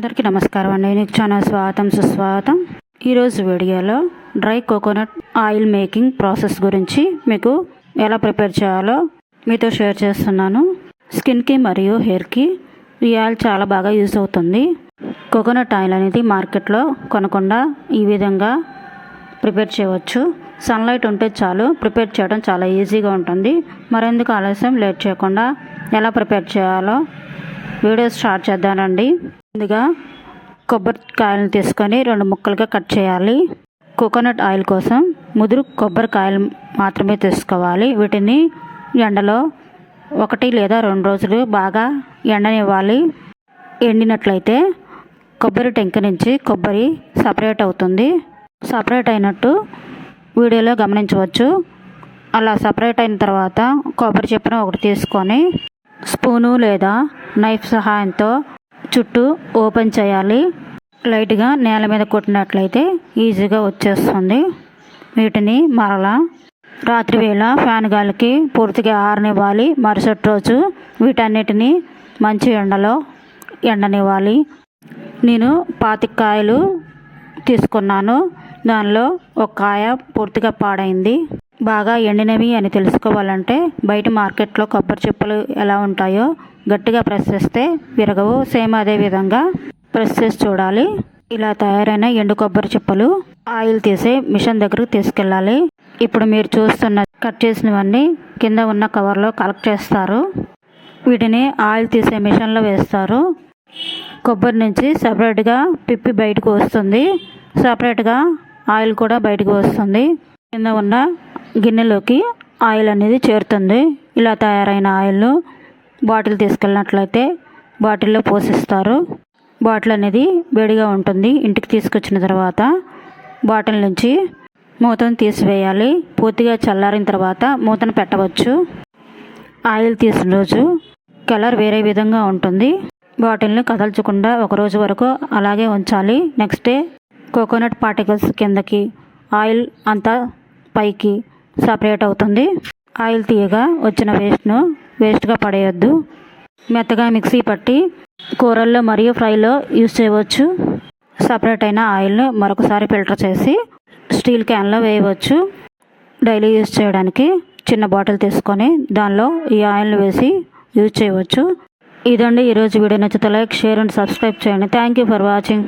అందరికీ నమస్కారం అండి. నీకు చాలా స్వాగతం సుస్వాగతం. ఈరోజు వీడియోలో dry coconut oil making process గురించి మీకు ఎలా ప్రిపేర్ చేయాలో మీతో షేర్ చేస్తున్నాను. స్కిన్కి మరియు హెయిర్కి ఈ ఆయిల్ చాలా బాగా యూజ్ అవుతుంది. కోకోనట్ ఆయిల్ అనేది మార్కెట్లో కొనకుండా ఈ విధంగా ప్రిపేర్ చేయవచ్చు. సన్లైట్ ఉంటే చాలు ప్రిపేర్ చేయడం చాలా ఈజీగా ఉంటుంది. మరెందుకు ఆలస్యం లేట్ చేయకుండా ఎలా ప్రిపేర్ చేయాలో వీడియో స్టార్ట్ చేద్దానండి ముందుగా కొబ్బరికాయలను తీసుకొని రెండు ముక్కలుగా కట్ చేయాలి. కోకోనట్ ఆయిల్ కోసం ముదురు కొబ్బరికాయలు మాత్రమే తీసుకోవాలి. వీటిని ఎండలో ఒకటి లేదా రెండు రోజులు బాగా ఎండనివ్వాలి. ఎండినట్లయితే కొబ్బరి టెంక నుంచి కొబ్బరి సపరేట్ అవుతుంది. సపరేట్ అయినట్టు వీడియోలో గమనించవచ్చు. అలా సపరేట్ అయిన తర్వాత కొబ్బరి చెప్పును ఒకటి తీసుకొని స్పూను లేదా నైఫ్ సహాయంతో చుట్టూ ఓపెన్ చేయాలి. లైట్గా నేల మీద కొట్టినట్లయితే ఈజీగా వచ్చేస్తుంది. వీటిని మరలా రాత్రి వేళ ఫ్యాన్ గాలికి పూర్తిగా ఆరనివ్వాలి. మరుసటి రోజు వీటన్నిటిని మంచి ఎండలో ఎండనివ్వాలి. నేను పాతికాయలు తీసుకున్నాను. దానిలో ఒక కాయ పూర్తిగా పాడైంది. బాగా ఎండినవి అని తెలుసుకోవాలంటే బయట మార్కెట్లో కొబ్బరి చెప్పులు ఎలా ఉంటాయో గట్టిగా ప్రెస్ చేస్తే విరగవు. సేమ్ అదే విధంగా ప్రెస్ చేసి చూడాలి. ఇలా తయారైన ఎండు కొబ్బరి చెప్పులు ఆయిల్ తీసే మిషన్ దగ్గరకు తీసుకెళ్ళాలి. ఇప్పుడు మీరు చూస్తున్న కట్ చేసినవన్నీ కింద ఉన్న కవర్లో కలెక్ట్ చేస్తారు. వీటిని ఆయిల్ తీసే మిషన్లో వేస్తారు. కొబ్బరి నుంచి సపరేట్గా పిప్పి బయటకు వస్తుంది. సపరేట్గా ఆయిల్ కూడా బయటకు వస్తుంది. కింద ఉన్న గిన్నెలోకి ఆయిల్ అనేది చేరుతుంది. ఇలా తయారైన ఆయిల్ బాటిల్ తీసుకెళ్ళినట్లయితే బాటిల్లో పోసిస్తారు. బాటిల్ అనేది వేడిగా ఉంటుంది. ఇంటికి తీసుకొచ్చిన తర్వాత బాటిల్ నుంచి మూతను తీసివేయాలి. పూర్తిగా చల్లారిన తర్వాత మూతను పెట్టవచ్చు. ఆయిల్ తీసిన రోజు కలర్ వేరే విధంగా ఉంటుంది. బాటిల్ని కదల్చకుండా ఒక రోజు వరకు అలాగే ఉంచాలి. నెక్స్ట్ డే కోకోనట్ పార్టికల్స్ కిందకి ఆయిల్ అంతా పైకి సపరేట్ అవుతుంది. ఆయిల్ తీయగా వచ్చిన వేస్ట్ను వేస్ట్గా పడేయొద్దు. మెత్తగా మిక్సీ పట్టి కూరల్లో మరియు ఫ్రైలో యూస్ చేయవచ్చు. సపరేట్ అయిన ఆయిల్ను మరొకసారి ఫిల్టర్ చేసి స్టీల్ క్యాన్లో వేయవచ్చు. డైలీ యూజ్ చేయడానికి చిన్న బాటిల్ తీసుకొని దానిలో ఈ ఆయిల్ని వేసి యూజ్ చేయవచ్చు. ఇదండి ఈరోజు వీడియో నచ్చితే లైక్ షేర్ అండ్ సబ్స్క్రైబ్ చేయండి. Thank you for watching.